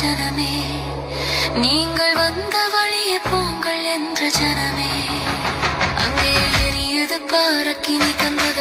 ஜனமே நீங்கள் வந்த வழியே போங்கள் என்ற ஜனமே. அங்கே எரியது பாரக்கினி தந்த